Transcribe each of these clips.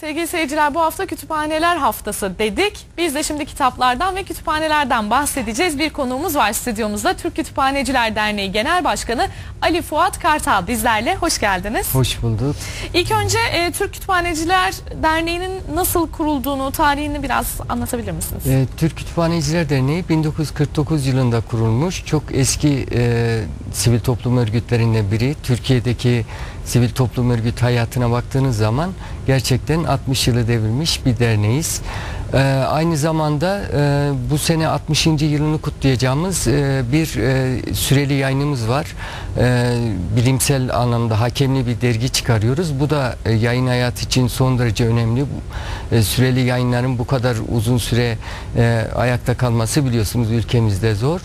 Sevgili seyirciler bu hafta kütüphaneler haftası dedik. Biz de şimdi kitaplardan ve kütüphanelerden bahsedeceğiz. Bir konuğumuz var stüdyomuzda. Türk Kütüphaneciler Derneği Genel Başkanı Ali Fuat Kartal bizlerle. Hoş geldiniz. Hoş bulduk. İlk önce e, Türk Kütüphaneciler Derneği'nin nasıl kurulduğunu, tarihini biraz anlatabilir misiniz? Ee, Türk Kütüphaneciler Derneği 1949 yılında kurulmuş. Çok eski e, sivil toplum örgütlerinden biri. Türkiye'deki sivil toplum örgüt hayatına baktığınız zaman gerçekten 60 yılı devirmiş bir derneğiz. Ee, aynı zamanda e, bu sene 60. yılını kutlayacağımız e, bir e, süreli yayınımız var. E, bilimsel anlamda hakemli bir dergi çıkarıyoruz. Bu da e, yayın hayatı için son derece önemli. E, süreli yayınların bu kadar uzun süre e, ayakta kalması biliyorsunuz ülkemizde zor.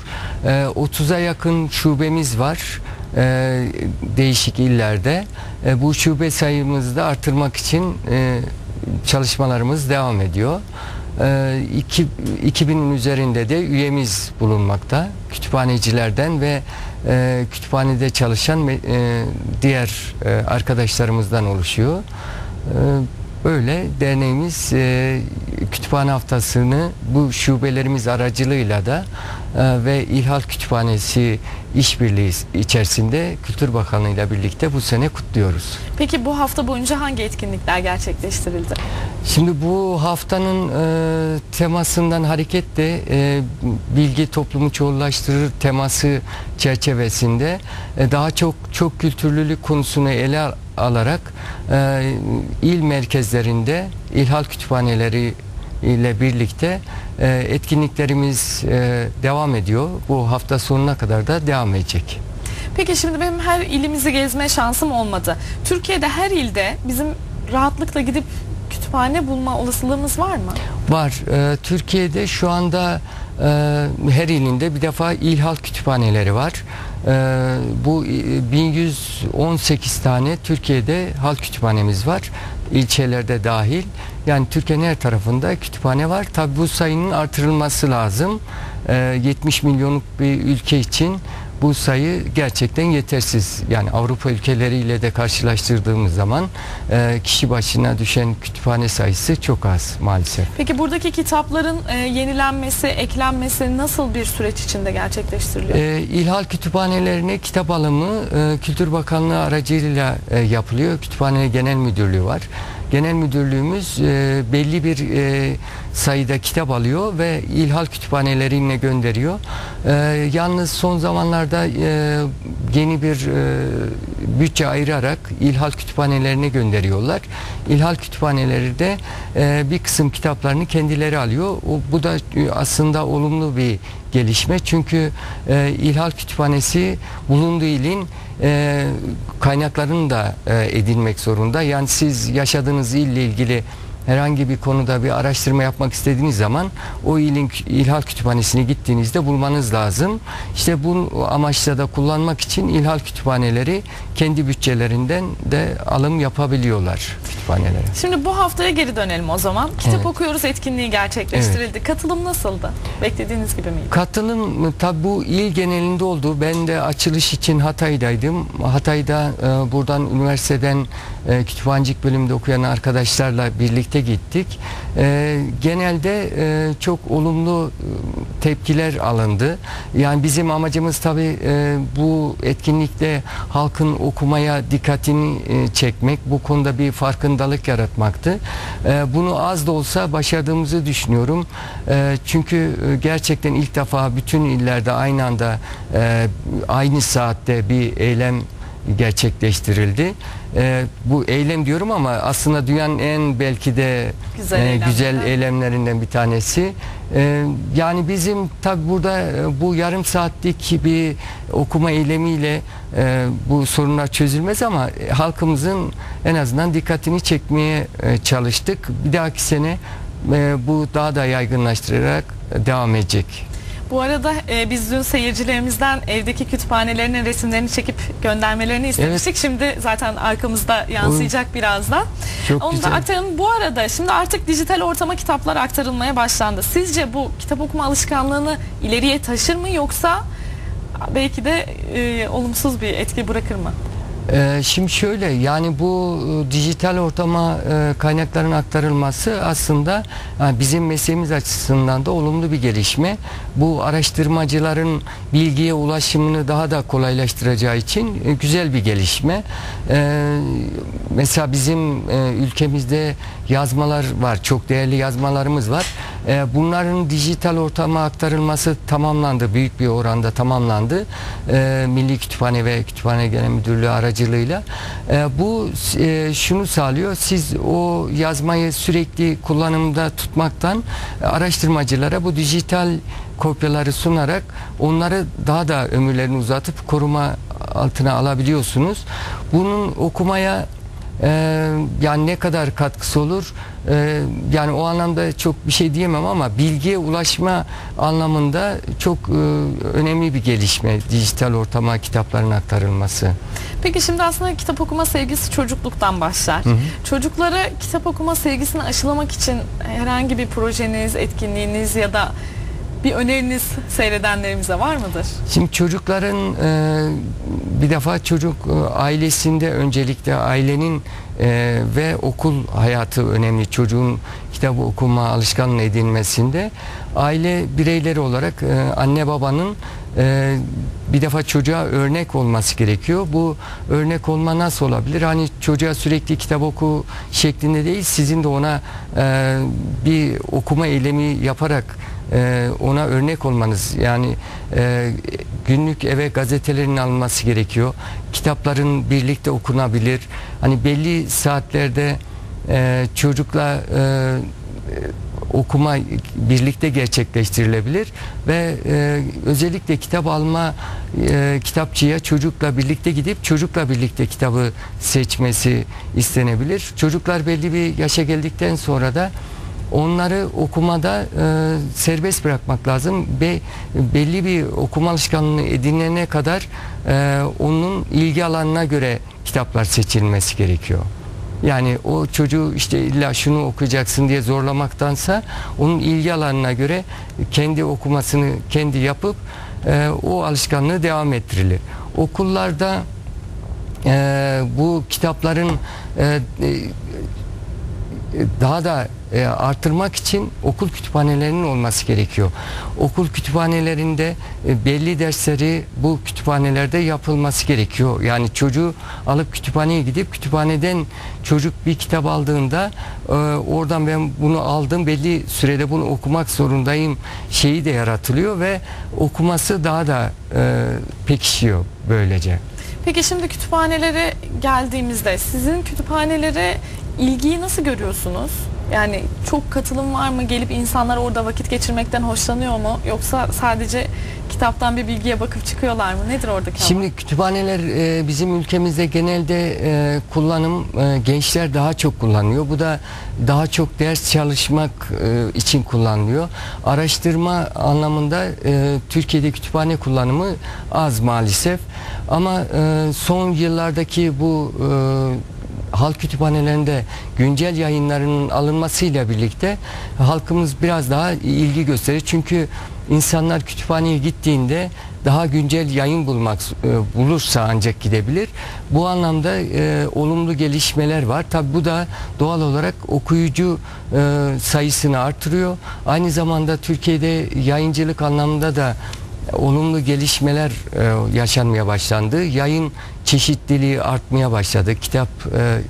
E, 30'a yakın şubemiz var e, değişik illerde. E, bu şube sayımızı da artırmak için e, çalışmalarımız devam ediyor. E, iki, 2000'in üzerinde de üyemiz bulunmakta. Kütüphanecilerden ve e, kütüphanede çalışan e, diğer e, arkadaşlarımızdan oluşuyor. E, Böyle derneğimiz e, kütüphane haftasını bu şubelerimiz aracılığıyla da e, ve İlhal Kütüphanesi işbirliği içerisinde Kültür Bakanlığı ile birlikte bu sene kutluyoruz. Peki bu hafta boyunca hangi etkinlikler gerçekleştirildi? Şimdi bu haftanın e, temasından hareketle e, bilgi toplumu çoğullaştırır teması çerçevesinde e, daha çok çok kültürlülük konusunu ele alarak e, il merkezlerinde ilhal kütüphaneleri ile birlikte e, etkinliklerimiz e, devam ediyor. Bu hafta sonuna kadar da devam edecek. Peki şimdi benim her ilimizi gezme şansım olmadı. Türkiye'de her ilde bizim rahatlıkla gidip kütüphane bulma olasılığımız var mı? Var. E, Türkiye'de şu anda e, her ilinde bir defa ilhal kütüphaneleri var. E, bu e, 1118 tane Türkiye'de halk kütüphanemiz var. İlçelerde dahil. Yani Türkiye'nin her tarafında kütüphane var. Tabi bu sayının artırılması lazım. E, 70 milyonluk bir ülke için bu sayı gerçekten yetersiz. Yani Avrupa ülkeleriyle de karşılaştırdığımız zaman e, kişi başına düşen kütüphane sayısı çok az maalesef. Peki buradaki kitapların e, yenilenmesi, eklenmesi nasıl bir süreç içinde gerçekleştiriliyor? E, İlhal kütüphanelerine kitap alımı e, Kültür Bakanlığı aracılığıyla e, yapılıyor. Kütüphane Genel Müdürlüğü var. Genel Müdürlüğümüz e, belli bir e, sayıda kitap alıyor ve ilhal kütüphanelerine gönderiyor. E, yalnız son zamanlarda e, yeni bir e, bütçe ayırarak ilhal kütüphanelerine gönderiyorlar. İlhal kütüphaneleri de e, bir kısım kitaplarını kendileri alıyor. O, bu da e, aslında olumlu bir gelişme. Çünkü e, İlhal Kütüphanesi bulunduğu ilin e, kaynaklarını da e, edinmek zorunda. Yani siz yaşadığınız ille ilgili herhangi bir konuda bir araştırma yapmak istediğiniz zaman o ilin İlhal Kütüphanesi'ne gittiğinizde bulmanız lazım. İşte bu amaçla da kullanmak için İlhal Kütüphaneleri kendi bütçelerinden de alım yapabiliyorlar kütüphanelere. Şimdi bu haftaya geri dönelim o zaman. Kitap Evet. okuyoruz etkinliği gerçekleştirildi. Katılım nasıldı? Beklediğiniz gibi miydi? Katılım tabi bu il genelinde oldu. Ben de açılış için Hatay'daydım. Hatay'da e, buradan üniversiteden e, kütüphanecilik bölümünde okuyan arkadaşlarla birlikte gittik. E, genelde e, çok olumlu e, tepkiler alındı. Yani bizim amacımız tabi bu etkinlikte halkın okumaya dikkatini e, çekmek, bu konuda bir farkındalık yaratmaktı. E, bunu az da olsa başardığımızı düşünüyorum. E, çünkü e, gerçekten ilk defa bütün illerde aynı anda e, aynı saatte bir eylem gerçekleştirildi. E, bu eylem diyorum ama aslında dünyanın en belki de Güzel e, güzel eylemlerinden bir tanesi. E, yani bizim tabi burada e, bu yarım saatlik bir okuma eylemiyle e, bu sorunlar çözülmez ama e, halkımızın en azından dikkatini çekmeye e, çalıştık. Bir dahaki sene e, bu daha da yaygınlaştırarak devam edecek. Bu arada e, biz dün seyircilerimizden evdeki kütüphanelerinin resimlerini çekip göndermelerini istemiştik. Şimdi zaten arkamızda yansıyacak birazdan. Çok Onu güzel. da aktaralım. Bu arada şimdi artık dijital ortama kitaplar aktarılmaya başlandı. Sizce bu kitap okuma alışkanlığını ileriye taşır mı yoksa belki de e, olumsuz bir etki bırakır mı? Ee, şimdi şöyle yani bu e, dijital ortama e, kaynakların aktarılması aslında yani bizim mesleğimiz açısından da olumlu bir gelişme. Bu araştırmacıların bilgiye ulaşımını daha da kolaylaştıracağı için e, güzel bir gelişme. Ee, mesela bizim e, ülkemizde yazmalar var. Çok değerli yazmalarımız var. E, bunların dijital ortama aktarılması tamamlandı. Büyük bir oranda tamamlandı. E, Milli Kütüphane ve Kütüphane Genel Müdürlüğü aracılığıyla. E, bu e, şunu sağlıyor. Siz o yazmayı sürekli kullanımda tutmaktan e, araştırmacılara bu dijital kopyaları sunarak onları daha da ömürlerini uzatıp koruma altına alabiliyorsunuz. Bunun okumaya ee, yani ne kadar katkısı olur ee, yani o anlamda çok bir şey diyemem ama bilgiye ulaşma anlamında çok e, önemli bir gelişme dijital ortama kitapların aktarılması. Peki şimdi aslında kitap okuma sevgisi çocukluktan başlar. Çocuklara kitap okuma sevgisini aşılamak için herhangi bir projeniz, etkinliğiniz ya da bir öneriniz seyredenlerimize var mıdır? Şimdi çocukların e, bir defa çocuk e, ailesinde öncelikle ailenin e, ve okul hayatı önemli. Çocuğun kitabı okuma alışkanlığı edinmesinde aile bireyleri olarak e, anne babanın e, bir defa çocuğa örnek olması gerekiyor. Bu örnek olma nasıl olabilir? Hani çocuğa sürekli kitap oku şeklinde değil, sizin de ona e, bir okuma eylemi yaparak e, ona örnek olmanız yani e, günlük eve gazetelerin alınması gerekiyor. Kitapların birlikte okunabilir. Hani belli saatlerde e, çocukla e, okuma birlikte gerçekleştirilebilir ve e, özellikle kitap alma e, kitapçıya çocukla birlikte gidip çocukla birlikte kitabı seçmesi istenebilir. Çocuklar belli bir yaşa geldikten sonra da onları okumada e, serbest bırakmak lazım ve belli bir okuma alışkanlığı edinene kadar e, onun ilgi alanına göre kitaplar seçilmesi gerekiyor. Yani o çocuğu işte illa şunu okuyacaksın diye zorlamaktansa onun ilgi alanına göre kendi okumasını kendi yapıp e, o alışkanlığı devam ettirilir. Okullarda e, bu kitapların e, e, daha da e, artırmak için okul kütüphanelerinin olması gerekiyor. Okul kütüphanelerinde e, belli dersleri bu kütüphanelerde yapılması gerekiyor. Yani çocuğu alıp kütüphaneye gidip kütüphaneden çocuk bir kitap aldığında e, oradan ben bunu aldım belli sürede bunu okumak zorundayım şeyi de yaratılıyor ve okuması daha da e, pekişiyor böylece. Peki şimdi kütüphanelere geldiğimizde sizin kütüphanelere ilgiyi nasıl görüyorsunuz? Yani çok katılım var mı? Gelip insanlar orada vakit geçirmekten hoşlanıyor mu? Yoksa sadece kitaptan bir bilgiye bakıp çıkıyorlar mı? Nedir oradaki? Şimdi kütüphaneler e, bizim ülkemizde genelde e, kullanım e, gençler daha çok kullanıyor. Bu da daha çok ders çalışmak e, için kullanılıyor. Araştırma anlamında e, Türkiye'de kütüphane kullanımı az maalesef. Ama e, son yıllardaki bu e, halk kütüphanelerinde güncel yayınlarının alınmasıyla birlikte halkımız biraz daha ilgi gösterir. Çünkü insanlar kütüphaneye gittiğinde daha güncel yayın bulmak e, bulursa ancak gidebilir. Bu anlamda e, olumlu gelişmeler var. Tabi bu da doğal olarak okuyucu e, sayısını artırıyor. Aynı zamanda Türkiye'de yayıncılık anlamında da olumlu gelişmeler e, yaşanmaya başlandı. Yayın çeşitliliği artmaya başladı. Kitap e,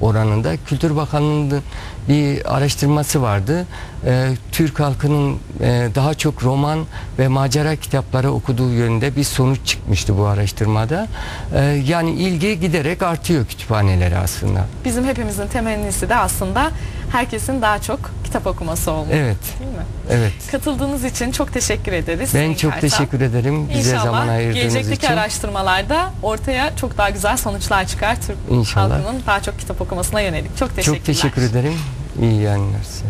oranında. Kültür Bakanlığı'nın bir araştırması vardı. E, Türk halkının e, daha çok roman ve macera kitapları okuduğu yönünde bir sonuç çıkmıştı bu araştırmada. E, yani ilgi giderek artıyor kütüphanelere aslında. Bizim hepimizin temennisi de aslında herkesin daha çok kitap okuması olmalı. Evet. Değil mi? Evet. Katıldığınız için çok teşekkür ederiz. Ben Sayın çok Kartal. teşekkür ederim bize İnşallah zaman ayırdığınız gelecekteki için. araştırmalarda ortaya çok daha güzel sonuçlar çıkar. Türk İnşallah. halkının daha çok kitap okumasına yönelik. Çok teşekkürler. Çok teşekkür ederim. İyi yayınlar size.